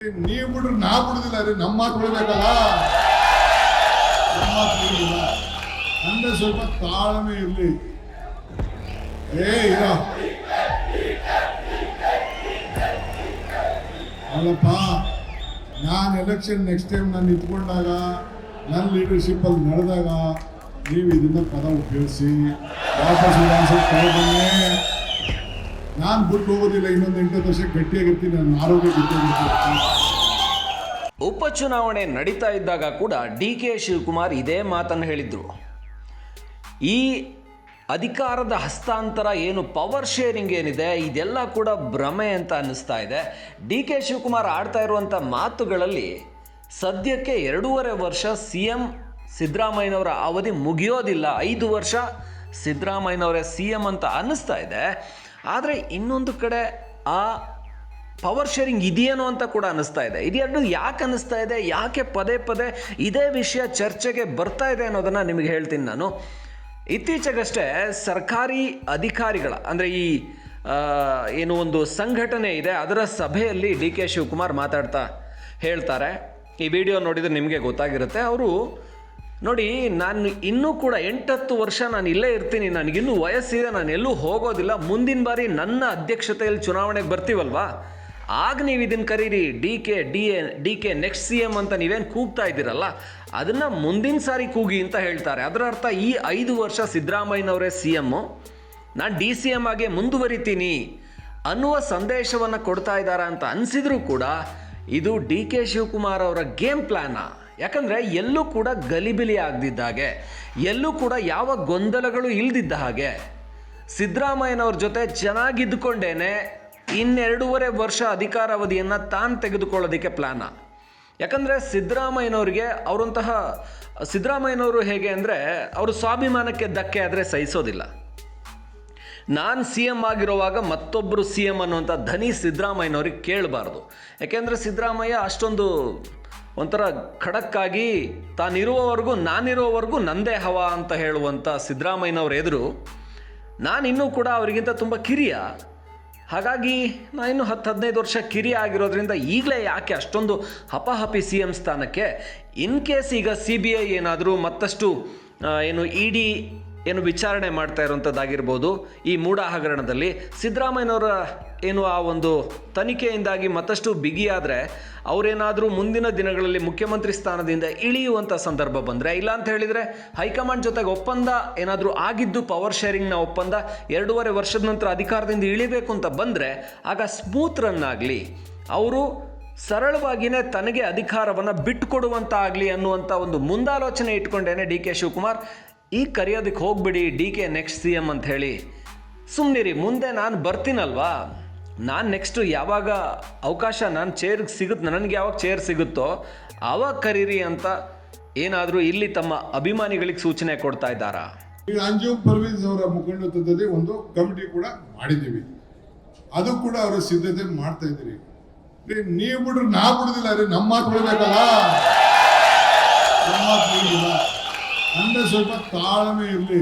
ನೀವ್ ಬಿಡ್ರಿ ನಾ ಬಿಡುದಿಲ್ಲ ರೀ ನಮ್ಮ ಮಾತು ಬಿಡಬೇಕಲ್ಲ ನಮ್ಮ ಮಾತು ಬಿಡುದಿಲ್ಲ ಅಂದ್ರೆ ಸ್ವಲ್ಪ ತಾಳ್ಮೆ ಇರ್ಲಿ ಏ ಇರೋ ಅಲ್ಲಪ್ಪ ನಾನು ಎಲೆಕ್ಷನ್ ನೆಕ್ಸ್ಟ್ ಟೈಮ್ ನಾನು ನಿಂತ್ಕೊಂಡಾಗ ನನ್ನ ಲೀಡರ್ಶಿಪ್ ಅಲ್ಲಿ ನಡೆದಾಗ ನೀವು ಇದನ್ನ ಪದ ಉಪಯೋಗಿಸಿ ವಾಪಸ್ ವಿಧಾನಸಭೆ ತಗೊಬನ್ನಿ ನಾನು ಬಿಟ್ಟು ಹೋಗೋದಿಲ್ಲ, ಇನ್ನೊಂದು ಎಂಟು ವರ್ಷ ಗಟ್ಟಿಯಾಗಿರ್ತೀನಿ ನನ್ನ ಆರೋಗ್ಯ ಗಟ್ಟಿಯಾಗಿರ್ತೀನಿ ಉಪಚುನಾವಣೆ ನಡೀತಾ ಇದ್ದಾಗ ಕೂಡ ಡಿ ಕೆ ಶಿವಕುಮಾರ್ ಇದೇ ಮಾತನ್ನು ಹೇಳಿದ್ರು. ಈ ಅಧಿಕಾರದ ಹಸ್ತಾಂತರ ಏನು ಪವರ್ ಶೇರಿಂಗ್ ಏನಿದೆ, ಇದೆಲ್ಲ ಕೂಡ ಭ್ರಮೆ ಅಂತ ಅನ್ನಿಸ್ತಾ ಇದೆ. ಡಿ ಕೆ ಶಿವಕುಮಾರ್ ಆಡ್ತಾ ಇರುವಂಥ ಮಾತುಗಳಲ್ಲಿ ಸದ್ಯಕ್ಕೆ ಎರಡೂವರೆ ವರ್ಷ ಸಿ ಎಂ ಸಿದ್ದರಾಮಯ್ಯನವರ ಅವಧಿ ಮುಗಿಯೋದಿಲ್ಲ. ಐದು ವರ್ಷ ಸಿದ್ದರಾಮಯ್ಯನವರೇ ಸಿ ಎಂ ಅಂತ ಅನ್ನಿಸ್ತಾ ಇದೆ. ಆದರೆ ಇನ್ನೊಂದು ಕಡೆ ಆ ಪವರ್ ಶೇರಿಂಗ್ ಇದೆಯೇನೋ ಅಂತ ಕೂಡ ಅನ್ನಿಸ್ತಾ ಇದೆ. ಇದೆರಡು ಯಾಕೆ ಅನ್ನಿಸ್ತಾ ಇದೆ? ಯಾಕೆ ಪದೇ ಪದೇ ಇದೇ ವಿಷಯ ಚರ್ಚೆಗೆ ಬರ್ತಾ ಇದೆ ಅನ್ನೋದನ್ನು ನಿಮಗೆ ಹೇಳ್ತೀನಿ ನಾನು. ಇತ್ತೀಚೆಗಷ್ಟೇ ಸರ್ಕಾರಿ ಅಧಿಕಾರಿಗಳ, ಅಂದರೆ ಈ ಏನು ಒಂದು ಸಂಘಟನೆ ಇದೆ, ಅದರ ಸಭೆಯಲ್ಲಿ ಡಿ ಕೆ ಶಿವಕುಮಾರ್ ಮಾತಾಡ್ತಾ ಹೇಳ್ತಾರೆ. ಈ ವಿಡಿಯೋ ನೋಡಿದರೆ ನಿಮಗೆ ಗೊತ್ತಾಗಿರುತ್ತೆ. ಅವರು ನೋಡಿ, ನಾನು ಇನ್ನೂ ಕೂಡ ಎಂಟತ್ತು ವರ್ಷ ನಾನು ಇಲ್ಲೇ ಇರ್ತೀನಿ. ನನಗಿನ್ನೂ ವಯಸ್ಸಿದೆ. ನಾನು ಎಲ್ಲೂ ಹೋಗೋದಿಲ್ಲ. ಮುಂದಿನ ಬಾರಿ ನನ್ನ ಅಧ್ಯಕ್ಷತೆಯಲ್ಲಿ ಚುನಾವಣೆಗೆ ಬರ್ತೀವಲ್ವಾ? ಆಗ ನೀವು ಇದನ್ನು ಕರೀರಿ. D K, D A, D K next C M ಅಂತ ನೀವೇನು ಕೂಗ್ತಾ ಇದ್ದೀರಲ್ಲ? ಅದನ್ನು ಮುಂದಿನ ಸಾರಿ ಕೂಗಿ ಅಂತ ಹೇಳ್ತಾರೆ. ಅದರ ಅರ್ಥ ಈ ಐದು ವರ್ಷ ಸಿದ್ದರಾಮಯ್ಯನವರೇ ಸಿ ಎಮ್ಮು ನಾನು ಡಿ ಸಿ ಎಂ ಆಗಿ ಮುಂದುವರಿತೀನಿ ಅನ್ನುವ ಸಂದೇಶವನ್ನು ಕೊಡ್ತಾ ಇದ್ದಾರಾ ಅಂತ ಅನ್ಸಿದ್ರೂ ಕೂಡ ಇದು ಡಿ ಕೆ ಶಿವಕುಮಾರ್ ಅವರ ಗೇಮ್ ಪ್ಲ್ಯಾನಾ ಯಾಕಂದರೆ ಎಲ್ಲೂ ಕೂಡ ಗಲಿಬಿಲಿ ಆಗದಿದ್ದ ಹಾಗೆ ಎಲ್ಲೂ ಕೂಡ ಯಾವ ಗೊಂದಲಗಳು ಇಲ್ದಿದ್ದ ಹಾಗೆ. ಸಿದ್ದರಾಮಯ್ಯನವ್ರ ಜೊತೆ ಚೆನ್ನಾಗಿದ್ದುಕೊಂಡೇನೆ ಇನ್ನೆರಡೂವರೆ ವರ್ಷ ಅಧಿಕಾರಾವಧಿಯನ್ನು ತಾನು ತೆಗೆದುಕೊಳ್ಳೋದಕ್ಕೆ ಪ್ಲ್ಯಾನ ಯಾಕಂದರೆ ಸಿದ್ದರಾಮಯ್ಯನವ್ರಿಗೆ ಅವರಂತಹ, ಸಿದ್ದರಾಮಯ್ಯನವರು ಹೇಗೆ ಅಂದರೆ ಅವರು ಸ್ವಾಭಿಮಾನಕ್ಕೆ ಧಕ್ಕೆ ಆದರೆ ಸಹಿಸೋದಿಲ್ಲ. ನಾನು ಸಿ ಎಂ ಆಗಿರುವಾಗ ಮತ್ತೊಬ್ಬರು ಸಿ ಎಂ ಅನ್ನುವಂಥ ಧನಿ ಸಿದ್ದರಾಮಯ್ಯನವ್ರಿಗೆ ಕೇಳಬಾರ್ದು. ಯಾಕೆಂದರೆ ಸಿದ್ದರಾಮಯ್ಯ ಅಷ್ಟೊಂದು ಒಂಥರ ಖಡಕ್ಕಾಗಿ ತಾನಿರುವವರೆಗೂ ನಾನಿರುವವರೆಗೂ ನಂದೇ ಹವ ಅಂತ ಹೇಳುವಂಥ ಸಿದ್ದರಾಮಯ್ಯನವ್ರ ಎದುರು ನಾನಿನ್ನೂ ಕೂಡ ಅವರಿಗಿಂತ ತುಂಬ ಕಿರಿಯ. ಹಾಗಾಗಿ ನಾನು ಇನ್ನು ಹತ್ತು ಹದಿನೈದು ವರ್ಷ ಕಿರಿಯ ಆಗಿರೋದ್ರಿಂದ ಈಗಲೇ ಯಾಕೆ ಅಷ್ಟೊಂದು ಹಪಹಪಿ ಸಿ ಎಂ ಸ್ಥಾನಕ್ಕೆ, ಇನ್ ಕೇಸ್ ಈಗ ಸಿ ಬಿ ಐ ಏನಾದರೂ ಮತ್ತಷ್ಟು ಏನು ಇ ಡಿ ಏನು ವಿಚಾರಣೆ ಮಾಡ್ತಾ ಇರುವಂಥದ್ದಾಗಿರ್ಬೋದು ಈ ಮೂಢ ಹಗರಣದಲ್ಲಿ ಸಿದ್ದರಾಮಯ್ಯನವರ ಏನು ಆ ಒಂದು ತನಿಖೆಯಿಂದಾಗಿ ಮತ್ತಷ್ಟು ಬಿಗಿಯಾದರೆ, ಅವರೇನಾದರೂ ಮುಂದಿನ ದಿನಗಳಲ್ಲಿ ಮುಖ್ಯಮಂತ್ರಿ ಸ್ಥಾನದಿಂದ ಇಳಿಯುವಂಥ ಸಂದರ್ಭ ಬಂದರೆ, ಇಲ್ಲ ಅಂತ ಹೇಳಿದರೆ ಹೈಕಮಾಂಡ್ ಜೊತೆಗೆ ಒಪ್ಪಂದ ಏನಾದರೂ ಆಗಿದ್ದು ಪವರ್ ಶೇರಿಂಗ್ನ ಒಪ್ಪಂದ ಎರಡೂವರೆ ವರ್ಷದ ನಂತರ ಅಧಿಕಾರದಿಂದ ಇಳಿಬೇಕು ಅಂತ ಬಂದರೆ, ಆಗ ಸ್ಮೂತ್ ರನ್ ಆಗಲಿ ಅವರು ಸರಳವಾಗಿಯೇ ತನಗೆ ಅಧಿಕಾರವನ್ನು ಬಿಟ್ಟುಕೊಡುವಂಥ ಆಗಲಿ ಅನ್ನುವಂಥ ಒಂದು ಮುಂದಾಲೋಚನೆ ಇಟ್ಕೊಂಡೇನೆ ಡಿ ಕೆ ಶಿವಕುಮಾರ್. ಈಗ ಕರೆಯೋದಕ್ಕೆ ಹೋಗ್ಬಿಡಿ D K next C M ಅಂತ ಹೇಳಿ. ಸುಮ್ಮನಿರಿ ಮುಂದೆ ನಾನು ಬರ್ತೀನಲ್ವಾ? ನಾನು ನೆಕ್ಸ್ಟು ಯಾವಾಗ ಅವಕಾಶ ನಾನು ಚೇರ್ಗೆ ಸಿಗುತ್ತೆ ನನಗೆ ಯಾವಾಗ ಚೇರ್ ಸಿಗುತ್ತೋ ಆವಾಗ ಕರೀರಿ ಅಂತ ಏನಾದರೂ ಇಲ್ಲಿ ತಮ್ಮ ಅಭಿಮಾನಿಗಳಿಗೆ ಸೂಚನೆ ಕೊಡ್ತಾ ಇದ್ದಾರಾ? ಈ ಅಂಜುಮ್ ಪರ್ವೀಸ್ ಅವರ ಮುಖಂಡತ್ವದಲ್ಲಿ ಒಂದು ಕಮಿಟಿ ಕೂಡ ಮಾಡಿದ್ದೀವಿ. ಅದು ಕೂಡ ಅವರ ಸಿದ್ಧತೆ ಮಾಡ್ತಾ ಇದ್ದೀರಿ. ನೀವು ಬಿಡ್ರಿ ನಾ ಬಿಡುದಿಲ್ಲ ರೀ, ನಮ್ಮ ಮಾತು ಬಿಡಬೇಕಲ್ಲ? ಅಂದ್ರೆ ಸ್ವಲ್ಪ ತಾಳ್ಮೆ ಇರಲಿ.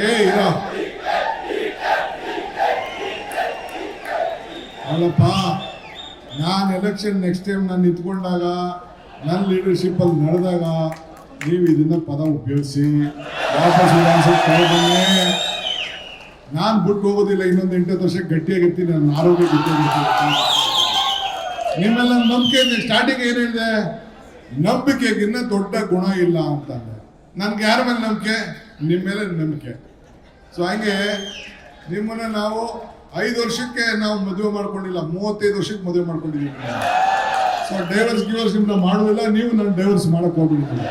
ಏ, ಇರೋ. ಅಲ್ಲಪ್ಪ, ನಾನು ಎಲೆಕ್ಷನ್ ನೆಕ್ಸ್ಟ್ ಟೈಮ್ ನಾನು ನಿಂತ್ಕೊಂಡಾಗ ನನ್ನ ಲೀಡರ್ಶಿಪ್ ಅಲ್ಲಿ ನಡೆದಾಗ ನೀವು ಇದನ್ನ ಪದ ಉಪಯೋಗಿಸಿ. ವಾಪಸ್ ವಿಧಾನಸಭೆ ನಾನು ಬಿಟ್ಟು ಹೋಗೋದಿಲ್ಲ, ಇನ್ನೊಂದು ಎಂಟತ್ತು ವರ್ಷ ಗಟ್ಟಿಯಾಗಿರ್ತೀನಿ ನನ್ನ ಆರೋಗ್ಯ ಗಟ್ಟಿಯಾಗಿರ್ತೀನಿ. ನಿಮ್ಮೆಲ್ಲ ನಂಬಿಕೆ ಸ್ಟಾರ್ಟಿಂಗ್ ಏನು ಹೇಳಿದೆ? ನಂಬಿಕೆಗಿನ್ನ ದೊಡ್ಡ ಗುಣ ಇಲ್ಲ ಅಂತಂದೆ. ನನ್ಗೆ ಯಾರ ಮೇಲೆ ನಂಬಿಕೆ? ನಿಮ್ಮ ಮೇಲೆ ನಂಬಿಕೆ. ಸೊ ಹಾಗೆ ನಿಮ್ಮನ್ನ ನಾವು ಐದು ವರ್ಷಕ್ಕೆ ನಾವು ಮದುವೆ ಮಾಡ್ಕೊಂಡಿಲ್ಲ, ಮೂವತ್ತೈದು ವರ್ಷಕ್ಕೆ ಮದುವೆ ಮಾಡ್ಕೊಂಡಿದ್ದೀವಿ ಸೊ ಡೈವರ್ಸ್ ಗಿವರ್ಸ್ ನಿಮ್ಮನ್ನ ಮಾಡೋದಿಲ್ಲ, ನೀವು ನನ್ನ ಡೈವರ್ಸ್ ಮಾಡಕ್ ಹೋಗ್ಬಿಡ್ತೀವಿ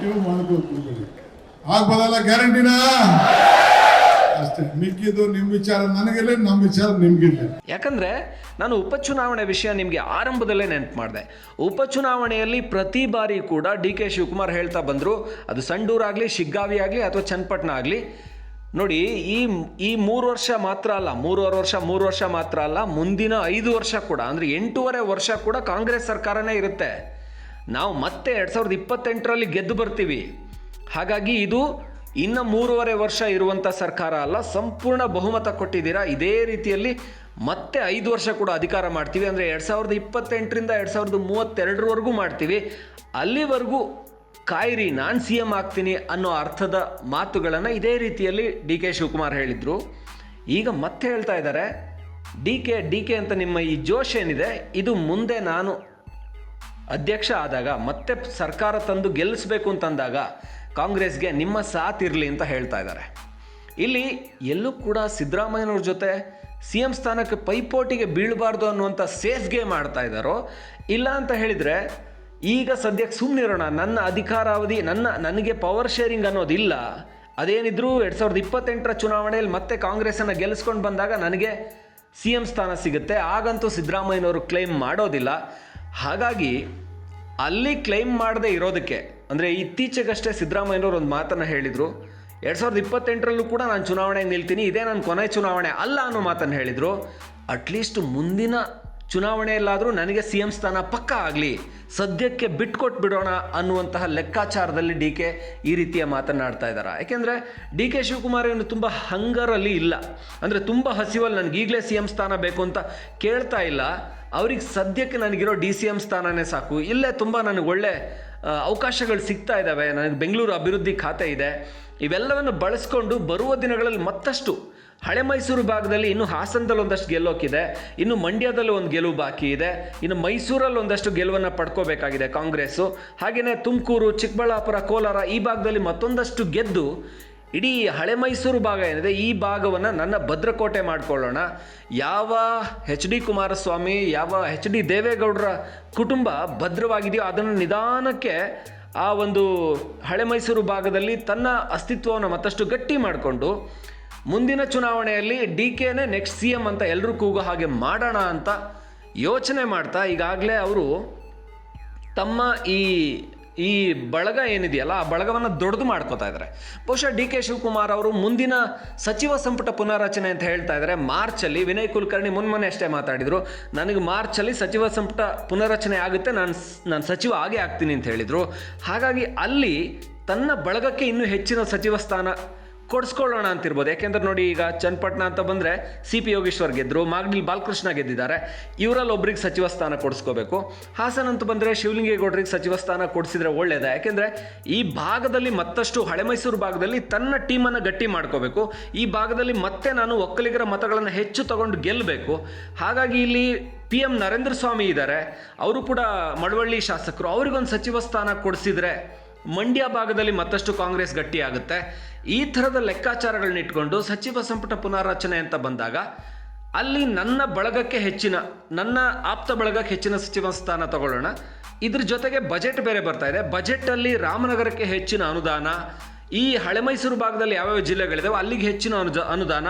ನೀವು ಮಾಡಕ್ ಹೋಗ್ಬಿಡ್ತೀವಿ ಆಗ್ಬೋದಲ್ಲ ಗ್ಯಾರಂಟಿನಾ ಅಷ್ಟೇ. ಮಿಕ್ಕಿದ್ದು ನಿಮ್ಮ ವಿಚಾರ, ನನಗಿಲ್ಲ ನಮ್ಮ ವಿಚಾರ ನಿಮ್ಗಿಲ್ಲ ಯಾಕಂದ್ರೆ ನಾನು ಉಪಚುನಾವಣೆ ವಿಷಯ ನಿಮಗೆ ಆರಂಭದಲ್ಲೇ ನೆನಪು ಮಾಡಿದೆ. ಉಪಚುನಾವಣೆಯಲ್ಲಿ ಪ್ರತಿ ಬಾರಿ ಕೂಡ ಡಿ ಕೆ ಶಿವಕುಮಾರ್ ಹೇಳ್ತಾ ಬಂದರು, ಅದು ಸಂಡೂರಾಗಲಿ ಶಿಗ್ಗಾವಿ ಆಗಲಿ ಅಥವಾ ಚನ್ನಪಟ್ಟಣ ಆಗಲಿ. ನೋಡಿ, ಈ ಈ ಮೂರು ವರ್ಷ ಮಾತ್ರ ಅಲ್ಲ, ಮೂರುವರೆ ವರ್ಷ, ಮೂರು ವರ್ಷ ಮಾತ್ರ ಅಲ್ಲ, ಮುಂದಿನ ಐದು ವರ್ಷ ಕೂಡ, ಅಂದರೆ ಎಂಟೂವರೆ ವರ್ಷ ಕೂಡ ಕಾಂಗ್ರೆಸ್ ಸರ್ಕಾರನೇ ಇರುತ್ತೆ. ನಾವು ಮತ್ತೆ ಎರಡು ಸಾವಿರದ ಇಪ್ಪತ್ತೆಂಟರಲ್ಲಿ ಗೆದ್ದು ಬರ್ತೀವಿ. ಹಾಗಾಗಿ ಇದು ಇನ್ನು ಮೂರುವರೆ ವರ್ಷ ಇರುವಂಥ ಸರ್ಕಾರ ಅಲ್ಲ, ಸಂಪೂರ್ಣ ಬಹುಮತ ಕೊಟ್ಟಿದ್ದೀರಾ? ಇದೇ ರೀತಿಯಲ್ಲಿ ಮತ್ತೆ ಐದು ವರ್ಷ ಕೂಡ ಅಧಿಕಾರ ಮಾಡ್ತೀವಿ. ಅಂದರೆ ಎರಡು ಸಾವಿರದ ಇಪ್ಪತ್ತೆಂಟರಿಂದ ಎರಡು ಸಾವಿರದ ಮೂವತ್ತೆರಡರವರೆಗೂ ಮಾಡ್ತೀವಿ. ಅಲ್ಲಿವರೆಗೂ ಕಾಯಿರಿ, ನಾನು ಸಿ ಎಂ ಆಗ್ತೀನಿ ಅನ್ನೋ ಅರ್ಥದ ಮಾತುಗಳನ್ನು ಇದೇ ರೀತಿಯಲ್ಲಿ ಡಿ ಕೆ ಶಿವಕುಮಾರ್ ಹೇಳಿದರು. ಈಗ ಮತ್ತೆ ಹೇಳ್ತಾ ಇದ್ದಾರೆ. ಡಿ ಕೆ ಡಿ ಕೆ ಅಂತ ನಿಮ್ಮ ಈ ಜೋಶ್ ಏನಿದೆ, ಇದು ಮುಂದೆ ನಾನು ಅಧ್ಯಕ್ಷ ಆದಾಗ, ಮತ್ತೆ ಸರ್ಕಾರ ತಂದು ಗೆಲ್ಲಿಸ್ಬೇಕು ಅಂತಂದಾಗ ಕಾಂಗ್ರೆಸ್ಗೆ ನಿಮ್ಮ ಸಾಥ್ ಇರಲಿ ಅಂತ ಹೇಳ್ತಾ ಇದ್ದಾರೆ. ಇಲ್ಲಿ ಎಲ್ಲೂ ಕೂಡ ಸಿದ್ದರಾಮಯ್ಯನವ್ರ ಜೊತೆ ಸಿ ಎಂ ಸ್ಥಾನಕ್ಕೆ ಪೈಪೋಟಿಗೆ ಬೀಳಬಾರ್ದು ಅನ್ನುವಂಥ ಸೇಫ್ ಗೇಮ್ ಆಡ್ತಾ ಇದ್ದಾರೋ, ಇಲ್ಲ ಅಂತ ಹೇಳಿದರೆ ಈಗ ಸದ್ಯಕ್ಕೆ ಸುಮ್ಮನಿರೋಣ ನನ್ನ ಅಧಿಕಾರಾವಧಿ, ನನ್ನ, ನನಗೆ ಪವರ್ ಶೇರಿಂಗ್ ಅನ್ನೋದಿಲ್ಲ. ಅದೇನಿದ್ರು ಎರಡು ಸಾವಿರದ ಇಪ್ಪತ್ತೆಂಟರ ಚುನಾವಣೆಯಲ್ಲಿ ಮತ್ತೆ ಕಾಂಗ್ರೆಸ್ಸನ್ನು ಗೆಲ್ಲಿಸ್ಕೊಂಡು ಬಂದಾಗ ನನಗೆ ಸಿ ಎಂ ಸ್ಥಾನ ಸಿಗುತ್ತೆ. ಆಗಂತೂ ಸಿದ್ದರಾಮಯ್ಯನವರು ಕ್ಲೈಮ್ ಮಾಡೋದಿಲ್ಲ. ಹಾಗಾಗಿ ಅಲ್ಲಿ ಕ್ಲೈಮ್ ಮಾಡದೇ ಇರೋದಕ್ಕೆ ಅಂದರೆ ಇತ್ತೀಚೆಗಷ್ಟೇ ಸಿದ್ದರಾಮಯ್ಯನವರು ಒಂದು ಮಾತನ್ನು ಹೇಳಿದರು. ಎರಡು ಸಾವಿರದ ಇಪ್ಪತ್ತೆಂಟರಲ್ಲೂ ಕೂಡ ನಾನು ಚುನಾವಣೆಗೆ ನಿಲ್ತೀನಿ, ಇದೇ ನನ್ನ ಕೊನೆ ಚುನಾವಣೆ ಅಲ್ಲ ಅನ್ನೋ ಮಾತನ್ನು ಹೇಳಿದರು. ಅಟ್ಲೀಸ್ಟ್ ಮುಂದಿನ ಚುನಾವಣೆಯಲ್ಲಾದರೂ ನನಗೆ ಸಿ ಎಂ ಸ್ಥಾನ ಪಕ್ಕ ಆಗಲಿ. ಸದ್ಯಕ್ಕೆ ಬಿಟ್ಕೊಟ್ಟು ಬಿಡೋಣ ಅನ್ನುವಂತಹ ಲೆಕ್ಕಾಚಾರದಲ್ಲಿ ಡಿ ಕೆ ಈ ರೀತಿಯ ಮಾತನಾಡ್ತಾ ಇದ್ದಾರೆ ಯಾಕೆಂದರೆ ಡಿ ಕೆ ಶಿವಕುಮಾರ್ ಏನು ತುಂಬ ಹಂಗರಲ್ಲಿ ಇಲ್ಲ. ಅಂದರೆ ತುಂಬ ಹಸಿವಲ್ಲಿ ನನಗೆ ಈಗಲೇ ಸಿ ಎಂ ಸ್ಥಾನ ಬೇಕು ಅಂತ ಕೇಳ್ತಾ ಇಲ್ಲ. ಅವ್ರಿಗೆ ಸದ್ಯಕ್ಕೆ ನನಗಿರೋ ಡಿ ಸಿ ಎಂ ಸ್ಥಾನನೇ ಸಾಕು. ಇಲ್ಲೇ ತುಂಬ ನನಗೆ ಒಳ್ಳೆ ಅವಕಾಶಗಳು ಸಿಗ್ತಾ ಇದ್ದಾವೆ ನನಗೆ ಬೆಂಗಳೂರು ಅಭಿವೃದ್ಧಿ ಖಾತೆ ಇದೆ. ಇವೆಲ್ಲವನ್ನು ಬಳಸ್ಕೊಂಡು ಬರುವ ದಿನಗಳಲ್ಲಿ ಮತ್ತಷ್ಟು ಹಳೆ ಮೈಸೂರು ಭಾಗದಲ್ಲಿ ಇನ್ನು ಹಾಸನದಲ್ಲಿ ಒಂದಷ್ಟು ಗೆಲ್ಲೋಕಿದೆ. ಇನ್ನು ಮಂಡ್ಯದಲ್ಲಿ ಒಂದು ಗೆಲುವು ಬಾಕಿ ಇದೆ. ಇನ್ನು ಮೈಸೂರಲ್ಲಿ ಒಂದಷ್ಟು ಗೆಲುವನ್ನು ಪಡ್ಕೋಬೇಕಾಗಿದೆ ಕಾಂಗ್ರೆಸ್ಸು. ಹಾಗೆಯೇ ತುಮಕೂರು, ಚಿಕ್ಕಬಳ್ಳಾಪುರ, ಕೋಲಾರ ಈ ಭಾಗದಲ್ಲಿ ಮತ್ತೊಂದಷ್ಟು ಗೆದ್ದು ಇಡೀ ಹಳೆ ಮೈಸೂರು ಭಾಗ ಏನಿದೆ, ಈ ಭಾಗವನ್ನು ನನ್ನ ಭದ್ರಕೋಟೆ ಮಾಡಿಕೊಳ್ಳೋಣ. ಯಾವ ಎಚ್ ಡಿ ಕುಮಾರಸ್ವಾಮಿ, ಯಾವ ಎಚ್ ಡಿ ದೇವೇಗೌಡರ ಕುಟುಂಬ ಭದ್ರವಾಗಿದೆಯೋ ಅದನ್ನು ನಿಧಾನಕ್ಕೆ ಆ ಒಂದು ಹಳೆ ಮೈಸೂರು ಭಾಗದಲ್ಲಿ ತನ್ನ ಅಸ್ತಿತ್ವವನ್ನು ಮತ್ತಷ್ಟು ಗಟ್ಟಿ ಮಾಡಿಕೊಂಡು ಮುಂದಿನ ಚುನಾವಣೆಯಲ್ಲಿ ಡಿ ಕೆನೇ ನೆಕ್ಸ್ಟ್ ಸಿ ಎಂ ಅಂತ ಎಲ್ಲರೂ ಕೂಗೋ ಹಾಗೆ ಮಾಡೋಣ ಅಂತ ಯೋಚನೆ ಮಾಡ್ತಾ ಈಗಾಗಲೇ ಅವರು ತಮ್ಮ ಈ ಈ ಬಳಗ ಏನಿದೆಯಲ್ಲ, ಆ ಬಳಗವನ್ನು ದೊಡ್ಡದು ಮಾಡ್ಕೋತಾ ಇದ್ದಾರೆ ಬಹುಶಃ ಡಿ ಕೆ ಶಿವಕುಮಾರ್ ಅವರು ಮುಂದಿನ ಸಚಿವ ಸಂಪುಟ ಪುನಾರಚನೆ ಅಂತ ಹೇಳ್ತಾ ಇದ್ದಾರೆ ಮಾರ್ಚಲ್ಲಿ ವಿನಯ್ ಕುಲಕರ್ಣಿ ಮುನ್ಮನೆ ಅಷ್ಟೇ ಮಾತಾಡಿದರು. ನನಗೆ ಮಾರ್ಚಲ್ಲಿ ಸಚಿವ ಸಂಪುಟ ಪುನರಚನೆ ಆಗುತ್ತೆ, ನಾನು ನಾನು ಸಚಿವ ಆಗೇ ಆಗ್ತೀನಿ ಅಂತ ಹೇಳಿದರು. ಹಾಗಾಗಿ ಅಲ್ಲಿ ತನ್ನ ಬಳಗಕ್ಕೆ ಇನ್ನೂ ಹೆಚ್ಚಿನ ಸಚಿವ ಸ್ಥಾನ ಕೊಡಿಸ್ಕೊಳ್ಳೋಣ ಅಂತಿರ್ಬೋದು. ಯಾಕೆಂದ್ರೆ ನೋಡಿ ಈಗ ಚನ್ನಪಟ್ಟಣ ಅಂತ ಬಂದರೆ ಸಿ ಪಿ ಯೋಗೇಶ್ವರ್ ಗೆದ್ದರು ಮಾಗಡಿಲ್ ಬಾಲಕೃಷ್ಣ ಗೆದ್ದಿದ್ದಾರೆ. ಇವರಲ್ಲಿ ಒಬ್ರಿಗೆ ಸಚಿವ ಸ್ಥಾನ ಕೊಡಿಸ್ಕೋಬೇಕು. ಹಾಸನ ಅಂತ ಬಂದರೆ ಶಿವಲಿಂಗೇಗೌಡರಿಗೆ ಸಚಿವ ಸ್ಥಾನ ಕೊಡಿಸಿದ್ರೆ ಒಳ್ಳೆಯದೇ ಯಾಕೆಂದರೆ ಈ ಭಾಗದಲ್ಲಿ ಮತ್ತಷ್ಟು ಹಳೆ ಮೈಸೂರು ಭಾಗದಲ್ಲಿ ತನ್ನ ಟೀಮನ್ನು ಗಟ್ಟಿ ಮಾಡ್ಕೋಬೇಕು. ಈ ಭಾಗದಲ್ಲಿ ಮತ್ತೆ ನಾನು ಒಕ್ಕಲಿಗರ ಮತಗಳನ್ನು ಹೆಚ್ಚು ತಗೊಂಡು ಗೆಲ್ಲಬೇಕು ಹಾಗಾಗಿ ಇಲ್ಲಿ ಪಿ ಎಂ ನರೇಂದ್ರ ಸ್ವಾಮಿ ಇದ್ದಾರೆ. ಅವರು ಕೂಡ ಮಳವಳ್ಳಿ ಶಾಸಕರು. ಅವ್ರಿಗೊಂದು ಸಚಿವ ಸ್ಥಾನ ಕೊಡಿಸಿದ್ರೆ ಮಂಡ್ಯ ಭಾಗದಲ್ಲಿ ಮತ್ತಷ್ಟು ಕಾಂಗ್ರೆಸ್ ಗಟ್ಟಿಯಾಗುತ್ತೆ. ಈ ಥರದ ಲೆಕ್ಕಾಚಾರಗಳನ್ನ ಇಟ್ಕೊಂಡು ಸಚಿವ ಸಂಪುಟ ಪುನಾರಚನೆ ಅಂತ ಬಂದಾಗ ಅಲ್ಲಿ ನನ್ನ ಬಳಗಕ್ಕೆ ಹೆಚ್ಚಿನ, ನನ್ನ ಆಪ್ತ ಬಳಗಕ್ಕೆ ಹೆಚ್ಚಿನ ಸಚಿವ ಸ್ಥಾನ ತಗೊಳ್ಳೋಣ. ಇದ್ರ ಜೊತೆಗೆ ಬಜೆಟ್ ಬೇರೆ ಬರ್ತಾ ಇದೆ. ಬಜೆಟಲ್ಲಿ ರಾಮನಗರಕ್ಕೆ ಹೆಚ್ಚಿನ ಅನುದಾನ, ಈ ಹಳೆ ಮೈಸೂರು ಭಾಗದಲ್ಲಿ ಯಾವ್ಯಾವ ಜಿಲ್ಲೆಗಳಿದಾವೆ ಅಲ್ಲಿಗೆ ಹೆಚ್ಚಿನ ಅನುದಾನ,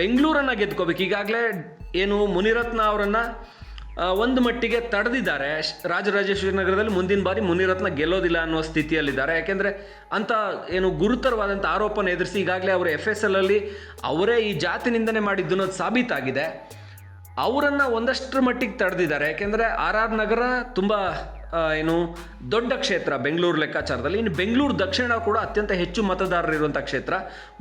ಬೆಂಗಳೂರನ್ನು ಗೆದ್ಕೋಬೇಕು. ಈಗಾಗಲೇ ಏನು ಮುನಿರತ್ನ ಅವರನ್ನು ಒಂದು ಮಟ್ಟಿಗೆ ತಡೆದಿದ್ದಾರೆ. ರಾಜರಾಜೇಶ್ವರಿ ನಗರದಲ್ಲಿ ಮುಂದಿನ ಬಾರಿ ಮುನಿರತ್ನ ಗೆಲ್ಲೋದಿಲ್ಲ ಅನ್ನೋ ಸ್ಥಿತಿಯಲ್ಲಿದ್ದಾರೆ. ಯಾಕೆಂದರೆ ಅಂಥ ಏನು ಗುರುತರವಾದಂಥ ಆರೋಪನ ಎದುರಿಸಿ ಈಗಾಗಲೇ ಅವರು ಎಫ್ ಎಸ್ ಅಲ್ಲಿ ಅವರೇ ಈ ಜಾತಿ ನಿಂದನೆ ಮಾಡಿದ್ದು ಅನ್ನೋದು ಸಾಬೀತಾಗಿದೆ. ಅವರನ್ನು ಒಂದಷ್ಟರ ಮಟ್ಟಿಗೆ ತಡೆದಿದ್ದಾರೆ. ಯಾಕೆಂದರೆ ಆರ್ ಆರ್ ನಗರ ತುಂಬ ಏನು ದೊಡ್ಡ ಕ್ಷೇತ್ರ ಬೆಂಗಳೂರು ಲೆಕ್ಕಾಚಾರದಲ್ಲಿ. ಇನ್ನು ಬೆಂಗಳೂರು ದಕ್ಷಿಣ ಕೂಡ ಅತ್ಯಂತ ಹೆಚ್ಚು ಮತದಾರರಿರುವಂಥ ಕ್ಷೇತ್ರ.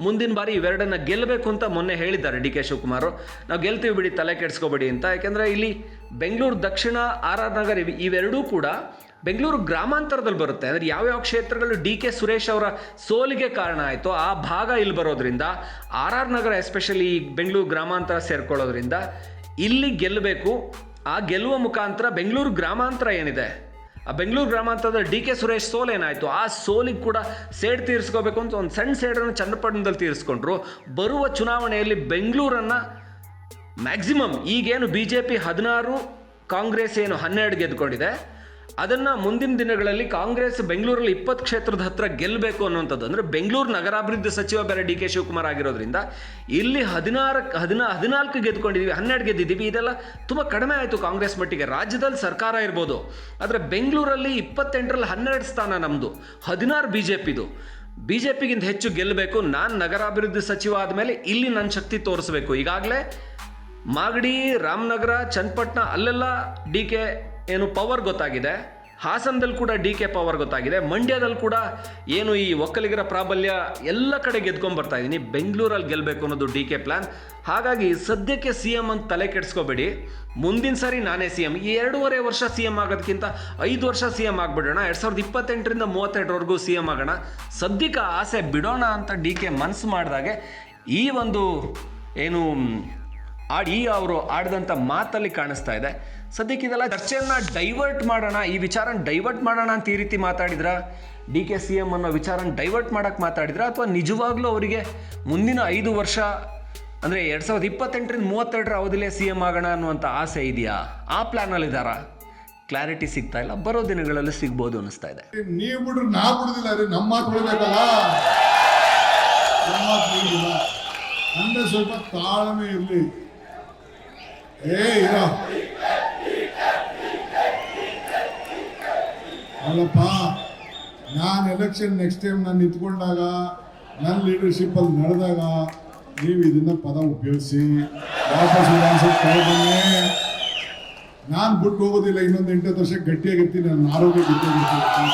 ಮುಂದಿನ ಬಾರಿ ಇವೆರಡನ್ನ ಗೆಲ್ಲಬೇಕು ಅಂತ ಮೊನ್ನೆ ಹೇಳಿದ್ದಾರೆ ಡಿ ಕೆ ಶಿವಕುಮಾರ್. ನಾವು ಗೆಲ್ತೀವಿ ಬಿಡಿ, ತಲೆ ಕೆಡಿಸ್ಕೋಬೇಡಿ ಅಂತ. ಯಾಕೆಂದರೆ ಇಲ್ಲಿ ಬೆಂಗಳೂರು ದಕ್ಷಿಣ ಆರ್ ಆರ್ ನಗರ್ ಇವ್- ಇವೆರಡೂ ಕೂಡ ಬೆಂಗಳೂರು ಗ್ರಾಮಾಂತರದಲ್ಲಿ ಬರುತ್ತೆ. ಅಂದರೆ ಯಾವ್ಯಾವ ಕ್ಷೇತ್ರಗಳು ಡಿ ಕೆ ಸುರೇಶ್ ಅವರ ಸೋಲಿಗೆ ಕಾರಣ ಆಯಿತು ಆ ಭಾಗ ಇಲ್ಲಿ ಬರೋದ್ರಿಂದ R R Nagar especially Bengaluru ಗ್ರಾಮಾಂತರ ಸೇರ್ಕೊಳ್ಳೋದ್ರಿಂದ ಇಲ್ಲಿ ಗೆಲ್ಲಬೇಕು ಆ ಗೆಲ್ಲುವ ಮುಖಾಂತರ ಬೆಂಗಳೂರು ಗ್ರಾಮಾಂತರ ಏನಿದೆ? ಆ ಬೆಂಗಳೂರು ಗ್ರಾಮಾಂತರದ ಡಿ ಕೆ ಸುರೇಶ್ ಸೋಲ್ ಏನಾಯಿತು? ಆ ಸೋಲಿಗೆ ಕೂಡ ಸೇಡ್ ತೀರಿಸ್ಕೋಬೇಕು ಅಂತ ಒಂದು ಸಣ್ಣ ಸೇಡನ್ನು ಚನ್ನಪಟ್ಟಣದಲ್ಲಿ ತೀರಿಸ್ಕೊಂಡ್ರು. ಬರುವ ಚುನಾವಣೆಯಲ್ಲಿ ಬೆಂಗಳೂರನ್ನು ಮ್ಯಾಕ್ಸಿಮಮ್ ಈಗೇನು ಬಿ ಜೆ ಪಿ ಹದಿನಾರು, ಕಾಂಗ್ರೆಸ್ ಏನು ಹನ್ನೆರಡು ಗೆದ್ಕೊಂಡಿದೆ ಅದನ್ನು ಮುಂದಿನ ದಿನಗಳಲ್ಲಿ ಕಾಂಗ್ರೆಸ್ ಬೆಂಗಳೂರಲ್ಲಿ ಇಪ್ಪತ್ತು ಕ್ಷೇತ್ರದ ಹತ್ರ ಗೆಲ್ಲಬೇಕು ಅನ್ನುವಂಥದ್ದು. ಅಂದರೆ ಬೆಂಗಳೂರು ನಗರಾಭಿವೃದ್ಧಿ ಸಚಿವ ಬೇರೆ ಡಿ ಕೆ ಶಿವಕುಮಾರ್ ಆಗಿರೋದ್ರಿಂದ ಇಲ್ಲಿ ಹದಿನಾರು, ಹದಿನಾ, ಹದಿನಾಲ್ಕು ಗೆದ್ಕೊಂಡಿದ್ದೀವಿ ಹನ್ನೆರಡು ಗೆದ್ದಿದ್ದೀವಿ ಇದೆಲ್ಲ ತುಂಬ ಕಡಿಮೆ ಆಯಿತು ಕಾಂಗ್ರೆಸ್ ಮಟ್ಟಿಗೆ. ರಾಜ್ಯದಲ್ಲಿ ಸರ್ಕಾರ ಇರ್ಬೋದು. ಆದರೆ ಬೆಂಗಳೂರಲ್ಲಿ ಇಪ್ಪತ್ತೆಂಟರಲ್ಲಿ ಹನ್ನೆರಡು ಸ್ಥಾನ ನಮ್ಮದು ಹದಿನಾರು ಬಿ ಜೆ ಪಿದು ಬಿ ಜೆ ಪಿಗಿಂತ ಹೆಚ್ಚು ಗೆಲ್ಲಬೇಕು. ನಾನು ನಗರಾಭಿವೃದ್ಧಿ ಸಚಿವ ಆದಮೇಲೆ ಇಲ್ಲಿ ನನ್ನ ಶಕ್ತಿ ತೋರಿಸ್ಬೇಕು. ಈಗಾಗಲೇ ಮಾಗಡಿ, ರಾಮನಗರ, ಚನ್ನಪಟ್ಟಣ, ಅಲ್ಲೆಲ್ಲ ಡಿ ಕೆ ಏನು ಪವರ್ ಗೊತ್ತಾಗಿದೆ. ಹಾಸನದಲ್ಲಿ ಕೂಡ ಡಿ ಕೆ ಪವರ್ ಗೊತ್ತಾಗಿದೆ. ಮಂಡ್ಯದಲ್ಲಿ ಕೂಡ ಏನು ಈ ಒಕ್ಕಲಿಗರ ಪ್ರಾಬಲ್ಯ ಎಲ್ಲ ಕಡೆ ಗೆದ್ಕೊಂಡ್ ಬರ್ತಾ ಇದ್ದೀನಿ ಬೆಂಗಳೂರಲ್ಲಿ ಗೆಲ್ಲಬೇಕು ಅನ್ನೋದು ಡಿ ಕೆ ಪ್ಲ್ಯಾನ್ ಹಾಗಾಗಿ ಸದ್ಯಕ್ಕೆ ಸಿ ಎಂ ಅಂತ ತಲೆ ಕೆಡಿಸ್ಕೋಬೇಡಿ. ಮುಂದಿನ ಸಾರಿ ನಾನೇ ಸಿ ಎಂ ಈ ಎರಡೂವರೆ ವರ್ಷ ಸಿ ಎಂ ಆಗೋದಕ್ಕಿಂತ ಐದು ವರ್ಷ ಸಿ ಎಂ ಆಗಿಬಿಡೋಣ. ಎರಡು ಸಾವಿರದ ಇಪ್ಪತ್ತೆಂಟರಿಂದ ಮೂವತ್ತೆರಡರವರೆಗೂ ಸಿ ಎಂ ಆಗೋಣ. ಸದ್ಯಕ್ಕೆ ಆಸೆ ಬಿಡೋಣ ಅಂತ ಡಿ ಕೆ ಮನಸ್ಸು ಮಾಡಿದಾಗೆ ಈ ಒಂದು ಏನು ಆಡ್ ಅವರು ಆಡಿದಂಥ ಮಾತಲ್ಲಿ ಕಾಣಿಸ್ತಾ ಇದೆ. ಸದ್ಯಕ್ಕೆ ಇದೆಲ್ಲ ಚರ್ಚೆಯನ್ನ ಡೈವರ್ಟ್ ಮಾಡೋಣ, ಈ ವಿಚಾರನ ಡೈವರ್ಟ್ ಮಾಡೋಣ ಅಂತ ಈ ರೀತಿ ಮಾತಾಡಿದ್ರ? ಡಿ ಕೆ ಸಿ ಎಂ ಅನ್ನೋ ವಿಚಾರನ ಡೈವರ್ಟ್ ಮಾಡೋಕ್ಕೆ ಮಾತಾಡಿದ್ರ? ಅಥವಾ ನಿಜವಾಗ್ಲೂ ಅವರಿಗೆ ಮುಂದಿನ ಐದು ವರ್ಷ, ಅಂದರೆ ಎರಡು ಸಾವಿರದ ಇಪ್ಪತ್ತೆಂಟರಿಂದ ಮೂವತ್ತೆರಡರ ಅವಧಿಲೇ ಸಿ ಎಂ ಆಗೋಣ ಅನ್ನುವಂಥ ಆಸೆ ಇದೆಯಾ? ಆ ಪ್ಲ್ಯಾನಲ್ಲಿದ್ದಾರಾ ಕ್ಲಾರಿಟಿ ಸಿಗ್ತಾ ಇಲ್ಲ, ಬರೋ ದಿನಗಳಲ್ಲಿ ಸಿಗ್ಬೋದು ಅನಿಸ್ತಾ ಇದೆ. ನೀವು ಬಿಡ್ರು ನಾ ಬಿಡುದಿಲ್ಲ ರೀ, ನಮ್ಮ ಮಾತು ಬಿಡಬೇಕಲ್ಲ? ಸ್ವಲ್ಪ ತಾಳ್ಮೆ ಇರಲಿ. ಏ ಅಲ್ಲಪ್ಪ, ನಾನು ಎಲೆಕ್ಷನ್ ನೆಕ್ಸ್ಟ್ ಟೈಮ್ ನಾನು ನಿಂತ್ಕೊಂಡಾಗ ನನ್ನ ಲೀಡರ್ಶಿಪ್ಪಲ್ಲಿ ನಡೆದಾಗ ನೀವು ಇದನ್ನ ಪದ ಉಪಯೋಗಿಸಿ ವಾಪಸ್ ವಿಧಾನಸಭೆ ನಾನು ಬಿಟ್ಟು ಹೋಗೋದಿಲ್ಲ, ಇನ್ನೊಂದು ಎಂಟತ್ತು ವರ್ಷ ಗಟ್ಟಿಯಾಗಿರ್ತೀನಿ ನನ್ನ ಆರೋಗ್ಯ ಗಟ್ಟಿಯಾಗಿರ್ತೀನಿ.